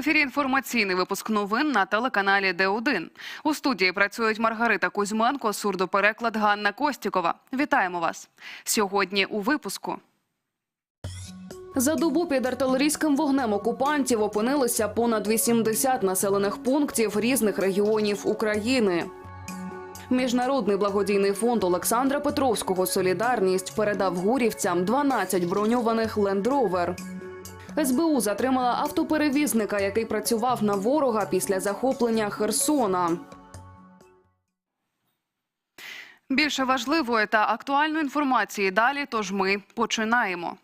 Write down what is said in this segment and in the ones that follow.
ефірі інформаційний випуск новин на телеканалі Д1. У студії працюють Маргарита Кузьменко, сурдопереклад Ганна Костікова. Вітаємо вас сьогодні. У випуску. За добу під артилерійським вогнем окупантів опинилися понад 80 населених пунктів різних регіонів України. Міжнародний благодійний фонд Олександра Петровського Солідарність передав гурівцям 12 броньованих лендровер. СБУ затримала автоперевізника, який працював на ворога після захоплення Херсона. Більше важливої та актуальної інформації далі. Тож ми починаємо.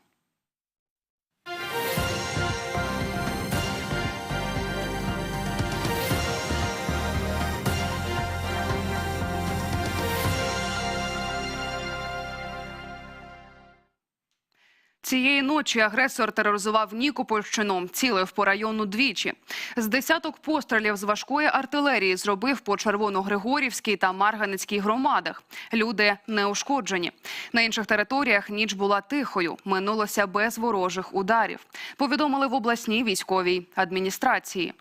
Цієї ночі агресор тероризував Нікопольщину, цілив по району двічі. З десяток пострілів з важкої артилерії зробив по Червоногригорівській та Марганецькій громадах. Люди не ушкоджені. На інших територіях ніч була тихою, минулося без ворожих ударів. Повідомили в обласній військовій адміністрації.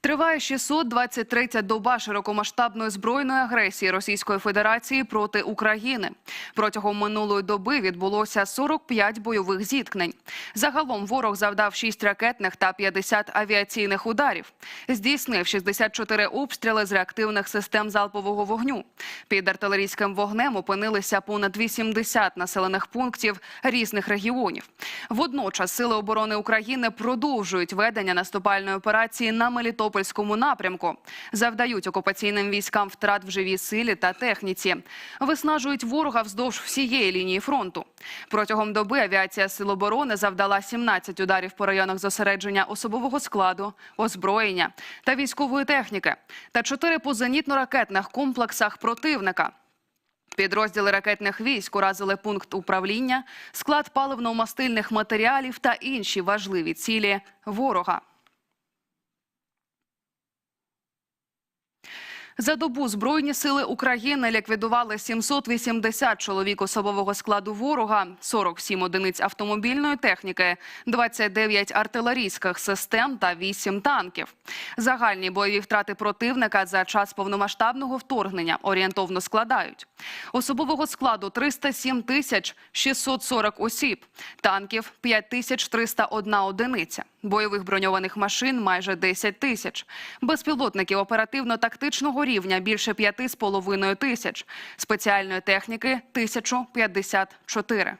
Триває 623-я доба широкомасштабної збройної агресії Російської Федерації проти України. Протягом минулої доби відбулося 45 бойових зіткнень. Загалом ворог завдав 6 ракетних та 50 авіаційних ударів. Здійснив 64 обстріли з реактивних систем залпового вогню. Під артилерійським вогнем опинилися понад 80 населених пунктів різних регіонів. Водночас сили оборони України продовжують ведення наступальної операції на Мелітополь Мелітопольському напрямку. Завдають окупаційним військам втрат в живій силі та техніці. Виснажують ворога вздовж всієї лінії фронту. Протягом доби авіація Сил оборони завдала 17 ударів по районах зосередження особового складу, озброєння та військової техніки та 4 по зенітно-ракетних комплексах противника. Підрозділи ракетних військ уразили пункт управління, склад паливно-мастильних матеріалів та інші важливі цілі ворога. За добу Збройні сили України ліквідували 780 чоловік особового складу ворога, 47 одиниць автомобільної техніки, 29 артилерійських систем та 8 танків. Загальні бойові втрати противника за час повномасштабного вторгнення орієнтовно складають. Особового складу 307 тисяч 640 осіб, танків 5301 одиниця. Бойових броньованих машин майже 10 тисяч, безпілотників оперативно-тактичного рівня більше 5,5 тисяч, спеціальної техніки – 1054.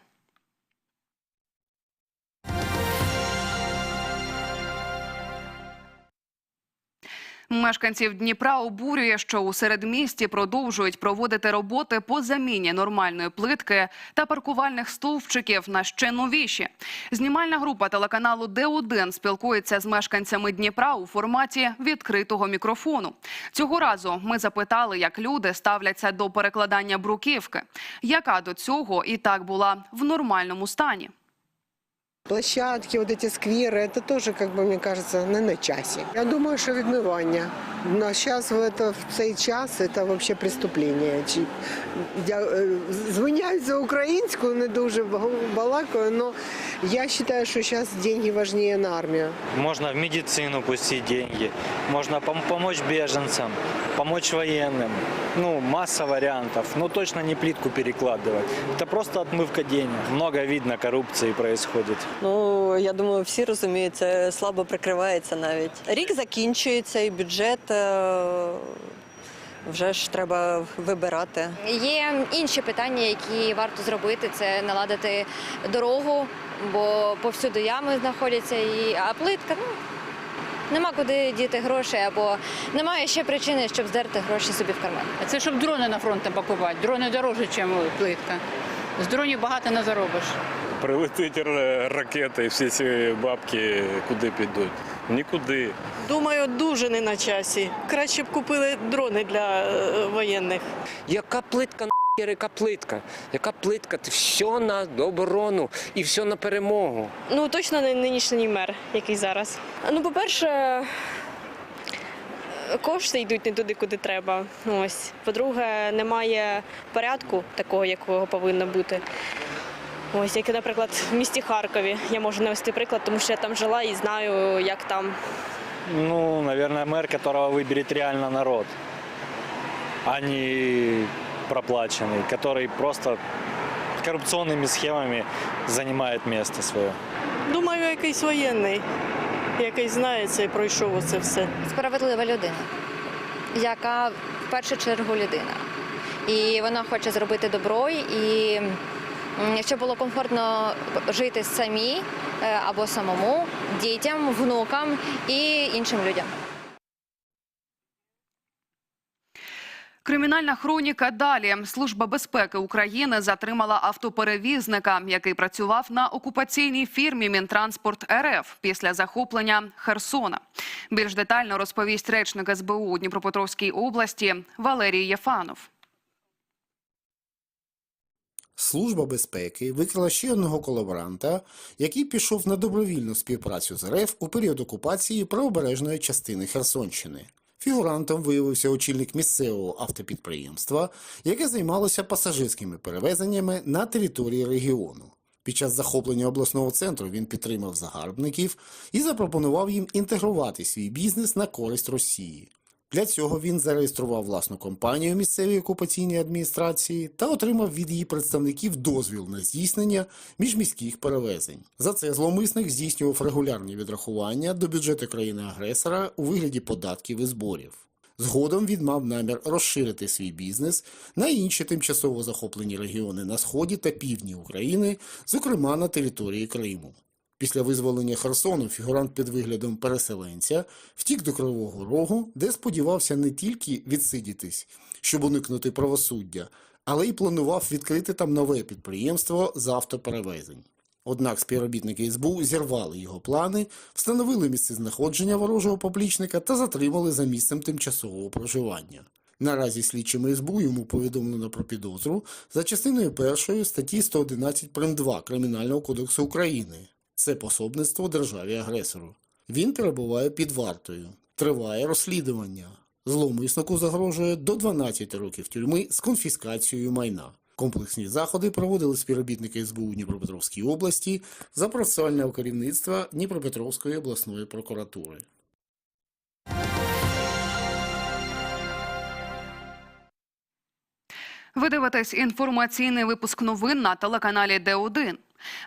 Мешканців Дніпра обурює, що у середмісті продовжують проводити роботи по заміні нормальної плитки та паркувальних стовпчиків на ще новіші. Знімальна група телеканалу Д1 спілкується з мешканцями Дніпра у форматі відкритого мікрофону. Цього разу ми запитали, як люди ставляться до перекладання бруківки, яка до цього і так була в нормальному стані Площадки, вот эти скверы, это тоже, как бы, мне кажется, не на часі. Я думаю, що відмивання. На зараз в, это, в цей час це взагалі преступлення. Чи, я е, звиняюсь за українську, не дуже балакаю, але я вважаю, що зараз гроші важливі на армію. Можно в медицину пустить деньги, можно пом- помочь беженцам, помочь военным. Ну, масса вариантов. Но точно не плитку перекладывать. Это просто отмывка денег. Много видно коррупции происходит. Ну, я думаю, всі розуміють, це слабо прикривається навіть. Рік закінчується і бюджет е, вже ж треба вибирати. Є інші питання, які варто зробити. Це наладити дорогу, бо повсюди ями знаходяться, і а плитка ну. Нема куди діти гроші, або немає ще причини, щоб здерти гроші собі в карман. Це щоб дрони на фронт не покупати. Дрони дорожче, ніж плитка. З дронів багато не заробиш. Прилетить ракета і всі ці бабки куди підуть? Нікуди. Думаю, дуже не на часі. Краще б купили дрони для е, воєнних. Яка плитка нахер, яка плитка? Яка плитка? Це все на оборону і все на перемогу. Ну точно не нинішній мер, який зараз. Ну, по-перше, кошти йдуть не туди, куди треба. Ось. По-друге, немає порядку такого, якого повинно бути. Ось, як, наприклад, в місті Харкові. Я можу навести приклад, тому що я там жила і знаю, як там. Ну, наверное, мэр, которого выберет реально народ, а не проплаченный, который просто коррупционными схемами занимает место свое. Думаю, якийсь воєнний, який знає це і пройшов оце все. Справедлива людина, яка в першу чергу людина. І вона хоче зробити добро, і м, щоб було комфортно жити самі е, або самому, дітям, внукам і іншим людям. Кримінальна хроніка далі. Служба безпеки України затримала автоперевізника, який працював на окупаційній фірмі Мінтранспорт РФ після захоплення Херсона. Більш детально розповість речник СБУ Дніпропетровській області Валерій Єфанов. Служба безпеки викрила ще одного колаборанта, який пішов на добровільну співпрацю з РФ у період окупації правобережної частини Херсонщини. Фігурантом виявився очільник місцевого автопідприємства, яке займалося пасажирськими перевезеннями на території регіону. Під час захоплення обласного центру він підтримав загарбників і запропонував їм інтегрувати свій бізнес на користь Росії. Для цього він зареєстрував власну компанію місцевій окупаційній адміністрації та отримав від її представників дозвіл на здійснення міжміських перевезень. За це зловмисник здійснював регулярні відрахування до бюджету країни-агресора у вигляді податків і зборів. Згодом він мав намір розширити свій бізнес на інші тимчасово захоплені регіони на сході та півдні України, зокрема на території Криму. Після визволення Херсону фігурант під виглядом переселенця втік до Кривого Рогу, де сподівався не тільки відсидітись, щоб уникнути правосуддя, але й планував відкрити там нове підприємство з автоперевезень. Однак співробітники СБУ зірвали його плани, встановили місце знаходження ворожого поплічника та затримали за місцем тимчасового проживання. Наразі слідчими СБУ йому повідомлено про підозру за частиною першої статті 111 прим. 2 Кримінального кодексу України. Це пособництво державі-агресору. Він перебуває під вартою. Триває розслідування. Зловмиснику загрожує до 12 років тюрми з конфіскацією майна. Комплексні заходи проводили співробітники СБУ Дніпропетровській області за процесуального керівництва Дніпропетровської обласної прокуратури. Ви дивитесь інформаційний випуск новин на телеканалі Д1.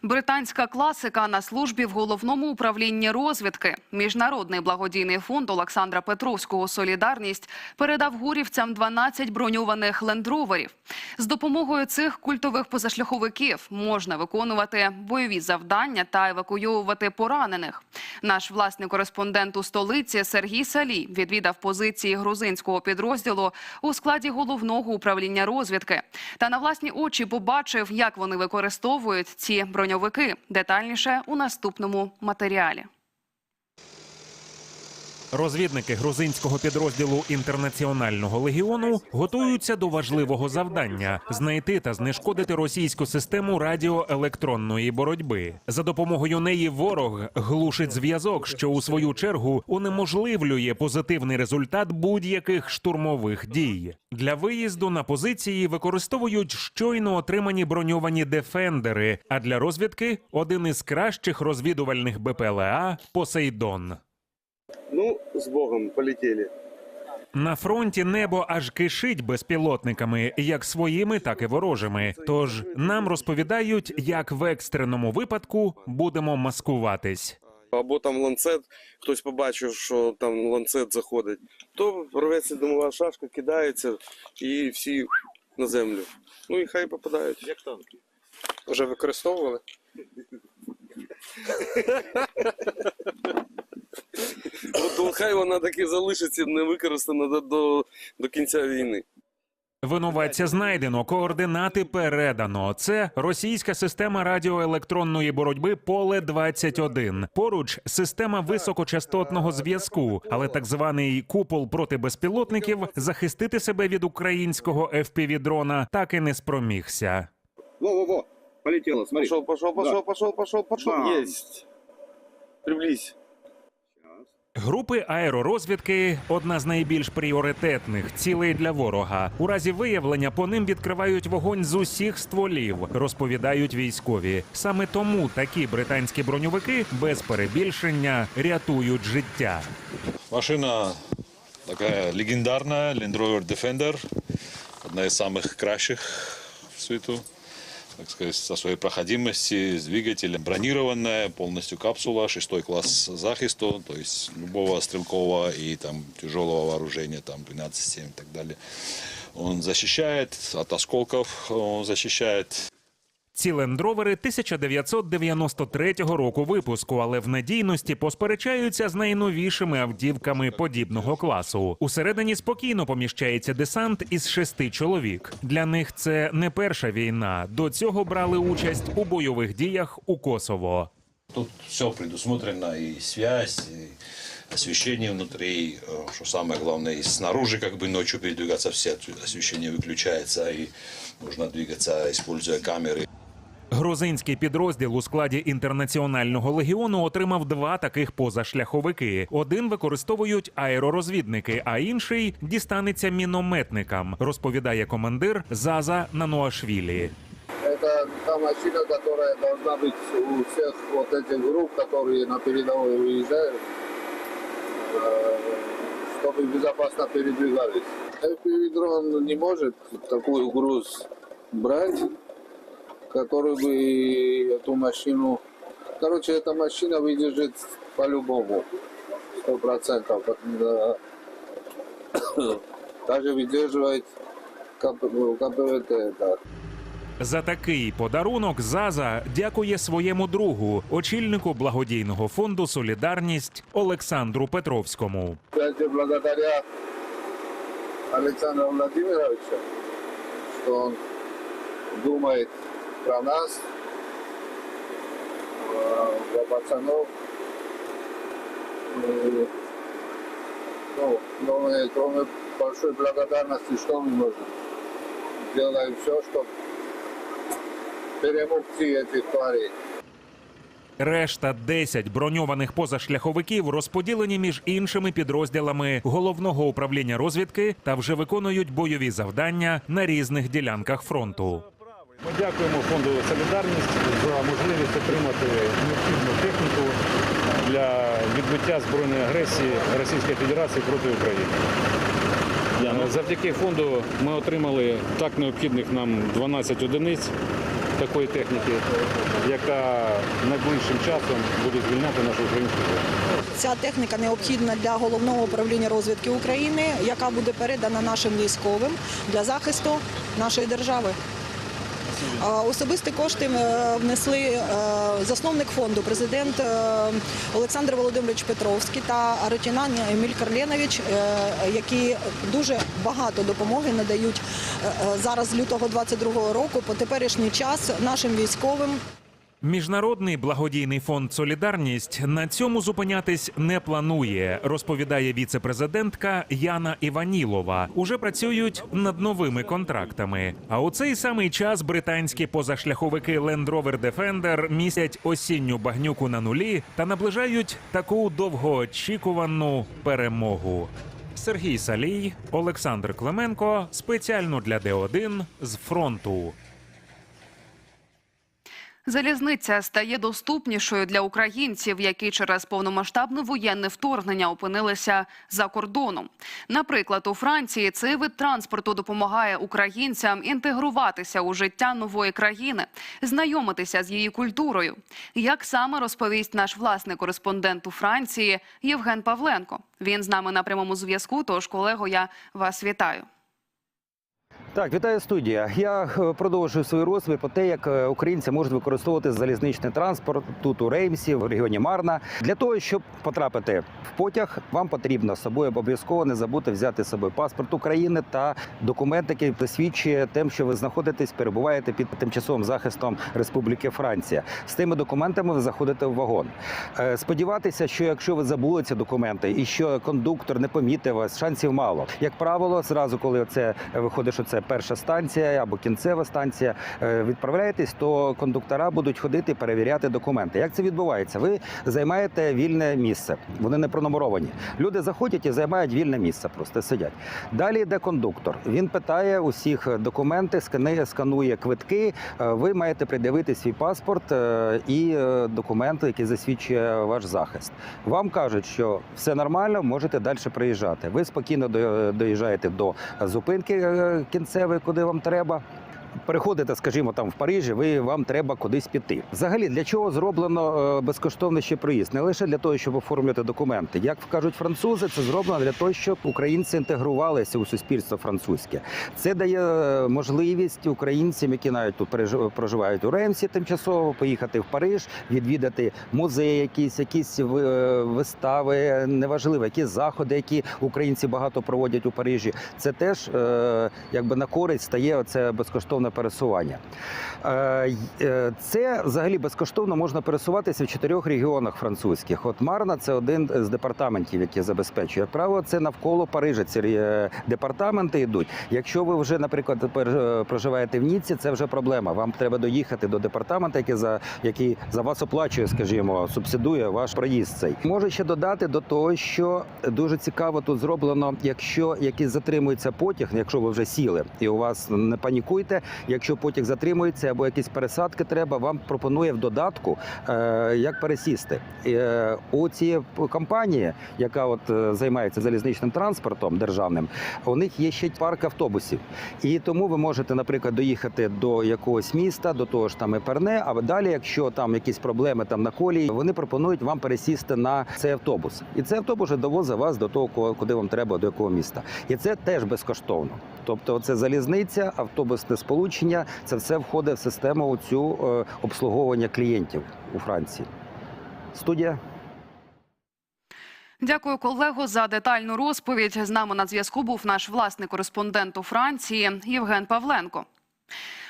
Британська класика на службі в головному управлінні розвідки. Міжнародний благодійний фонд Олександра Петровського Солідарність передав гурівцям 12 броньованих лендроверів. З допомогою цих культових позашляховиків можна виконувати бойові завдання та евакуйовувати поранених. Наш власний кореспондент у столиці Сергій Салі відвідав позиції грузинського підрозділу у складі головного управління розвідки та на власні очі побачив, як вони використовують ці броньовики. Детальніше у наступному матеріалі. Розвідники грузинського підрозділу інтернаціонального легіону готуються до важливого завдання знайти та знешкодити російську систему радіоелектронної боротьби. За допомогою неї ворог глушить зв'язок, що у свою чергу унеможливлює позитивний результат будь-яких штурмових дій. Для виїзду на позиції використовують щойно отримані броньовані дефендери. А для розвідки один із кращих розвідувальних БПЛА Посейдон. Ну, с Богом, полетели. На фронті небо аж кишить безпілотниками, як своїми, так і ворожими. Тож нам розповідають, як в екстреному випадку будемо маскуватись. Або там ланцет, хтось побачив, що там ланцет заходить, то рветься димова шашка, кидається і всі на землю. Ну і хай попадають. Як танки. Вже використовували? От хай вона таки залишиться не використана до, до, до кінця війни. Винуватця знайдено, координати передано. Це російська система радіоелектронної боротьби Поле 21 Поруч система високочастотного зв'язку, але так званий купол проти безпілотників захистити себе від українського fpv дрона так і не спромігся. Во-во-во, полетело, смотри. Пошел, пошел, пошел, пошел, пошел, пошел. Да. Есть. Приблизь. Групи аеророзвідки одна з найбільш пріоритетних цілей для ворога. У разі виявлення по ним відкривають вогонь з усіх стволів, розповідають військові. Саме тому такі британські броньовики без перебільшення рятують життя. Машина такая легендарная, Land Rover Defender, одна из самых кращих в світу, так сказать, со своей проходимости, с двигателем. Бронированная, полностью капсула, шестой класс захисту, то есть любого стрелкового и там тяжелого вооружения, там 12-7 и так далее. Он защищает от осколков, он защищает Ці лендровери 1993 року випуску, але в надійності посперечаються з найновішими автівками подібного класу. Усередині спокійно поміщається десант із шести чоловік. Для них це не перша війна. До цього брали участь у бойових діях у Косово. Тут все предусмотрено, и связь, и освещение внутри, э, что самое главное, и снаружи как бы ночью передвигаться, все освещение выключается, и можно двигаться, используя камеры. Грузинський підрозділ у складі інтернаціонального легіону отримав два таких позашляховики. Один використовують аеророзвідники, а інший дістанеться мінометникам, розповідає командир Заза Нануашвілі. Это та машина, которая должна быть у всех вот этих групп, которые на передовой выезжают, э, чтобы безопасно передвигались. FPV-дрон не может такой груз брать, который бы эту машину... Короче, эта машина выдержит по-любому, сто процентов. Даже выдерживает КП- КПВТ. это. За такий подарунок Заза дякує своєму другу, очільнику благодійного фонду Солідарність Олександру Петровському. Кстати, благодаря Александру Владимировичу, что он думает про нас, э, про пацанов. И, ну, кроме, кроме большой благодарности, что мы можем? Делаем все, чтобы перемогти этих тварей. Решта 10 броньованих позашляховиків розподілені між іншими підрозділами головного управління розвідки та вже виконують бойові завдання на різних ділянках фронту. Ми дякуємо фонду Солідарність за можливість отримати необхідну техніку для відбиття збройної агресії Російської Федерації проти України. Завдяки фонду ми отримали так необхідних нам 12 одиниць такої техніки, яка найближчим часом буде звільняти нашу українську землю. Ця техніка необхідна для головного управління розвідки України, яка буде передана нашим військовим для захисту нашої держави. Особисті кошти е, внесли е, засновник фонду, президент е, Олександр Володимирович Петровський та Арутінан Еміль Карленович, які дуже багато допомоги надають зараз лютого 22 року по теперішній час нашим військовим. Міжнародний благодійний фонд Солідарність на цьому зупинятись не планує, розповідає віце-президентка Яна Іванілова. Уже працюють над новими контрактами. А у цей самий час британські позашляховики Land Rover Defender місять осінню багнюку на нулі та наближають таку довгоочікувану перемогу. Сергій Салій, Олександр Клименко спеціально для Д1 з фронту. Залізниця стає доступнішою для українців, які через повномасштабне воєнне вторгнення опинилися за кордоном. Наприклад, у Франції цей вид транспорту допомагає українцям інтегруватися у життя нової країни, знайомитися з її культурою. Як саме розповість наш власний кореспондент у Франції Євген Павленко? Він з нами на прямому зв'язку. Тож, колего, я вас вітаю. Так, вітаю студія. Я е, продовжую свою розповідь про те, як е, українці можуть використовувати залізничний транспорт тут у Реймсі, в регіоні Марна. Для того, щоб потрапити в потяг, вам потрібно з собою обов'язково не забути взяти з собою паспорт України та документ, який посвідчує тим, що ви знаходитесь, перебуваєте під тимчасовим захистом Республіки Франція. З тими документами ви заходите в вагон. Е, Сподіватися, що якщо ви забули ці документи і що кондуктор не помітив вас, шансів мало. Як правило, зразу, коли це виходить, що перша станція або кінцева станція, е, відправляєтесь, то кондуктора будуть ходити перевіряти документи. Як це відбувається? Ви займаєте вільне місце. Вони не пронумеровані. Люди заходять і займають вільне місце, просто сидять. Далі йде кондуктор. Він питає усіх документи, сканує, сканує квитки. Е, Ви маєте придивити свій паспорт е, і документи, які засвідчує ваш захист. Вам кажуть, що все нормально, можете далі приїжджати. Ви спокійно доїжджаєте до зупинки е, кінцевої, куди вам треба. Переходите, скажімо, там в Парижі, ви вам треба кудись піти. Взагалі, для чого зроблено е, безкоштовний ще проїзд? Не лише для того, щоб оформлювати документи. Як кажуть французи, це зроблено для того, щоб українці інтегрувалися у суспільство французьке. Це дає е, можливість українцям, які навіть тут проживають у Ремсі, тимчасово поїхати в Париж, відвідати музеї, якісь, якісь е, вистави, неважливо, які заходи, які українці багато проводять у Парижі. Це теж якби на користь стає це безкоштовне пересування. Е, е, Це взагалі безкоштовно можна пересуватися в чотирьох регіонах французьких. От Марна це один з департаментів, який забезпечує. Як правило, це навколо Парижа. Ці е, департаменти йдуть. Якщо ви вже, наприклад, проживаєте в Ніці, це вже проблема. Вам треба доїхати до департаменту, який за який за вас оплачує, скажімо, субсидує ваш проїзд. Цей можу ще додати до того, що дуже цікаво тут зроблено, якщо якийсь затримується потяг, якщо ви вже сіли і у вас не панікуйте. Якщо потяг затримується або якісь пересадки треба, вам пропонує в додатку, е, як пересісти. Е, у цієї компанії, яка от е, займається залізничним транспортом державним, у них є ще парк автобусів. І тому ви можете, наприклад, доїхати до якогось міста, до того ж там Еперне, а далі, якщо там якісь проблеми там на колії, вони пропонують вам пересісти на цей автобус. І цей автобус вже довозить вас до того, куди вам треба, до якого міста. І це теж безкоштовно. Тобто, це залізниця, автобусне сполучення, це все входить в систему цю обслуговування клієнтів у Франції. Студія. Дякую, колего, за детальну розповідь. З нами на зв'язку був наш власний кореспондент у Франції Євген Павленко.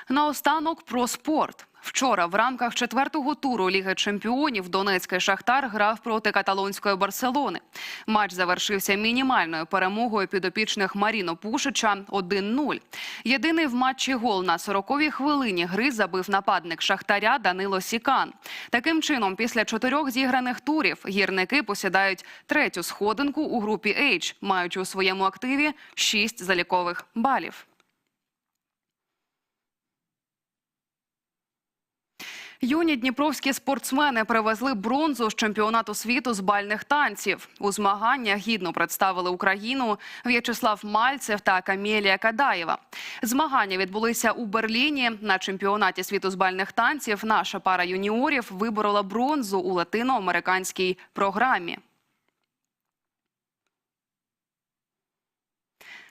Наостанок про спорт. Вчора в рамках четвертого туру Ліги чемпіонів Донецький Шахтар грав проти каталонської Барселони. Матч завершився мінімальною перемогою підопічних Маріно Пушича 1-0. Єдиний в матчі гол на 40-й хвилині гри забив нападник Шахтаря Данило Сікан. Таким чином, після чотирьох зіграних турів гірники посідають третю сходинку у групі H, маючи у своєму активі шість залікових балів. Юні дніпровські спортсмени привезли бронзу з чемпіонату світу з бальних танців. У змаганнях гідно представили Україну В'ячеслав Мальцев та Камілія Кадаєва. Змагання відбулися у Берліні. На чемпіонаті світу з бальних танців наша пара юніорів виборола бронзу у латиноамериканській програмі.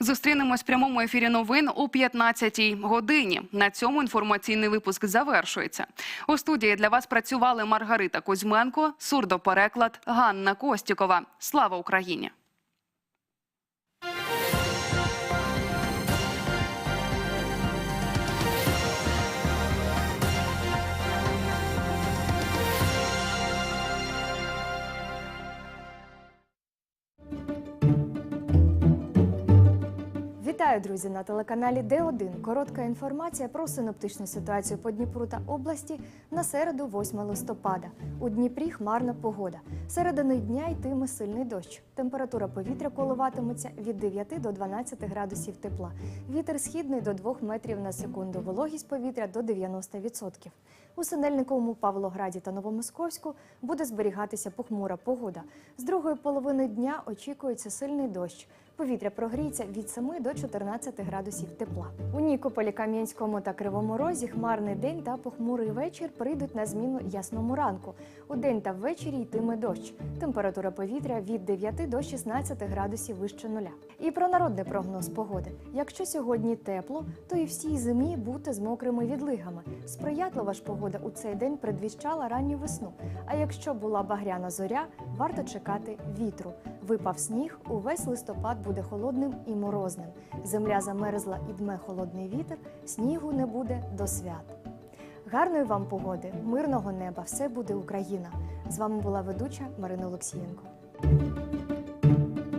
Зустрінемось в прямому ефірі новин о 15-й годині. На цьому інформаційний випуск завершується. У студії для вас працювали Маргарита Кузьменко, сурдопереклад Ганна Костікова. Слава Україні! Вітаю, друзі, на телеканалі Д1. Коротка інформація про синоптичну ситуацію по Дніпру та області на середу, 8 листопада. У Дніпрі хмарна погода. Середини дня йтиме сильний дощ. Температура повітря коливатиметься від 9 до 12 градусів тепла. Вітер східний до 2 метрів на секунду. Вологість повітря до 90%. У Синельниковому, Павлограді та Новомосковську буде зберігатися похмура погода. З другої половини дня очікується сильний дощ. Повітря прогріється від 7 до 14 градусів тепла. У Нікополі, Кам'янському та Кривому Розі хмарний день та похмурий вечір прийдуть на зміну ясному ранку. У день та ввечері йтиме дощ. Температура повітря від 9 до 16 градусів вище нуля. І про народний прогноз погоди. Якщо сьогодні тепло, то і всій зимі бути з мокрими відлигами. Сприятлива ж погода у цей день предвіщала ранню весну. А якщо була багряна зоря, варто чекати вітру. Випав сніг, увесь листопад буде холодним і морозним. Земля замерзла і дме холодний вітер, снігу не буде до свят. Гарної вам погоди, мирного неба, все буде Україна. З вами була ведуча Марина Олексієнко.